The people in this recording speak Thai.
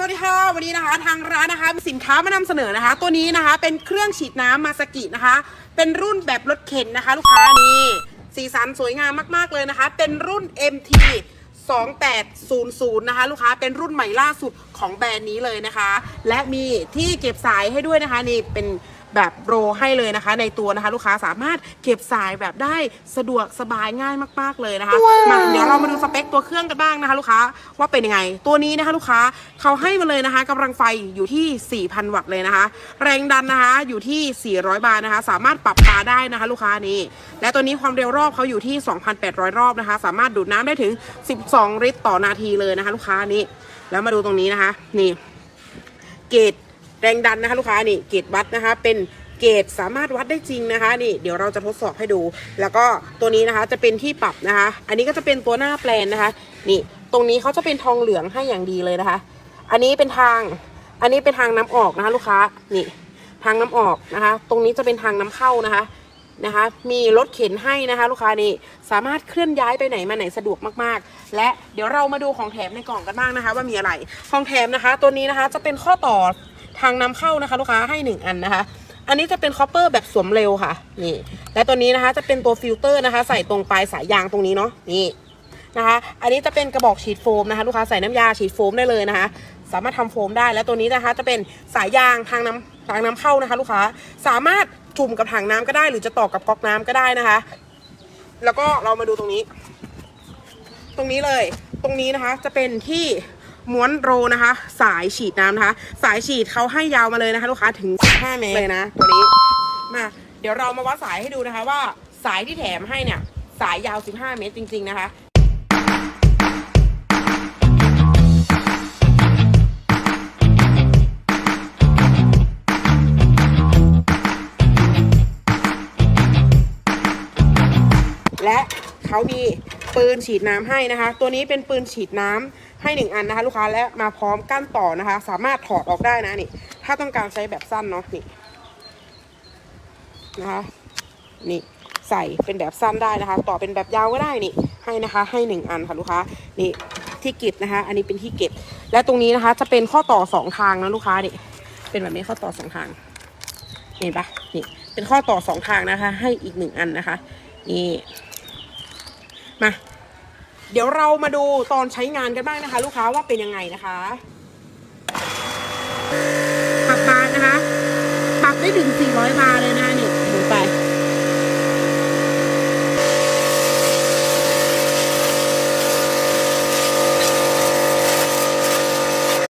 สวัสดีค่ะ วันนี้นะคะทางร้านนะคะมีสินค้ามานำเสนอนะคะ ตัวนี้นะคะเป็นเครื่องฉีดน้ำมาสกินะคะ เป็นรุ่นแบบรถเข็นนะคะ ลูกค้านี่สีสันสวยงามมากๆเลยนะคะ เป็นรุ่น MT 2800 นะคะ ลูกค้าเป็นรุ่นใหม่ล่าสุดของแบรนด์นี้เลยนะคะ และมีที่เก็บสายให้ด้วยนะคะนี่เป็น แบบโรให้เลยนะคะ ในตัวนะคะ ลูกค้าสามารถเก็บสายแบบได้สะดวกสบายง่ายมาก ๆเลยนะคะมาเดี๋ยวเรามาดูสเปคตัวเครื่องกันบ้างนะคะ ลูกค้าว่าเป็นยังไง ตัวนี้นะคะ ลูกค้าเขาให้มาเลยนะคะกำลังไฟอยู่ที่ 4,000 วัตต์เลยนะคะ แรงดันนะคะอยู่ที่ 400 บาร์นะคะ สามารถปรับปาได้นะคะ ลูกค้านี้และตัวนี้ความเร็วรอบเขาอยู่ที่ 2,800 รอบนะคะ สามารถดูดน้ำได้ถึง 12 ลิตรต่อนาทีเลยนะคะ ลูกค้านี้แล้วมาดูตรงนี้นะคะ นี่ เกรด แรงดันนะคะลูกค้านี่เกรดวัดนะคะเป็นเกรดสามารถวัดได้จริงนะคะนี่เดี๋ยวเราจะทดสอบให้ดู แล้วก็ตัวนี้นะคะจะเป็นที่ปรับนะคะ อันนี้ก็จะเป็นตัวหน้าแปลนนะคะ นี่ตรงนี้เขาจะเป็นทองเหลืองให้อย่างดีเลยนะคะ อันนี้เป็นทาง อันนี้เป็นทางน้ำออกนะคะ ลูกค้านี่ทางน้ำออกนะคะ ตรงนี้จะเป็นทางน้ำเข้านะคะ นะคะ มีรถเข็นให้นะคะ ลูกค้านี่สามารถเคลื่อนย้ายไปไหนมาไหนสะดวกมากๆ และเดี๋ยวเรามาดูของแถมในกล่องกันบ้างนะคะ ว่ามีอะไรของแถมนะคะ ตัวนี้นะคะจะเป็นข้อต่อทางนำเข้านะคะ ลูกค้าให้ 1 อันนะคะ อันนี้จะเป็นคอปเปอร์แบบสวมเร็วค่ะนี่และตัวนี้นะคะจะเป็นตัวฟิลเตอร์นะคะ ใส่ตรงปลายสายยางตรงนี้เนาะนี่นะคะ อันนี้จะเป็นกระบอกฉีดโฟมนะคะ ลูกค้าใส่น้ำยาฉีดโฟมได้เลยนะคะ สามารถทำโฟมได้และตัวนี้นะคะ จะเป็นสายยางทางน้ำทางน้ำเข้านะคะ ลูกค้าสามารถ จุ่มกับถังน้ำก็ได้ หรือจะต่อกับก๊อกน้ำก็ได้นะคะ แล้วก็เรามาดูตรงนี้ ตรงนี้เลย ตรงนี้นะคะ จะเป็นที่ม้วนโรนะคะ สายฉีดน้ำนะคะ สายฉีดเขาให้ยาวมาเลยนะคะลูกค้าถึง 15 เมตรเลยนะ ตัวนี้มาเดี๋ยวเรามาวัดสายให้ดูนะคะว่าสายที่แถมให้เนี่ย สายยาว 15 เมตรจริง ๆ นะคะ และเขามีปืนฉีดน้ำให้นะคะ ตัวนี้เป็นปืนฉีดน้ำให้หนึ่งอันนะคะ ลูกค้าและมาพร้อมก้านต่อนะคะ สามารถถอดออกได้นะนี่ ถ้าต้องการใช้แบบสั้นเนาะนี่นะคะนี่ใส่เป็นแบบสั้นได้นะคะ ต่อเป็นแบบยาวก็ได้นี่ให้นะคะให้หนึ่งอันค่ะลูกค้านี่ที่เก็บนะคะ อันนี้เป็นที่เก็บ และตรงนี้นะคะจะเป็นข้อต่อสองทางนะลูกค้านี่เป็นแบบนี้ข้อต่อสองทางเห็นปะนี่เป็นข้อต่อสองทางนะคะ ให้อีกหนึ่งอันนะคะ นี่ มาเดี๋ยวเรามาดูตอนใช้งานกันบ้างนะคะ ลูกค้าว่าเป็นยังไงนะคะปรับบานนะคะ ปรับได้ถึง 400 บาร์เลยนะคะ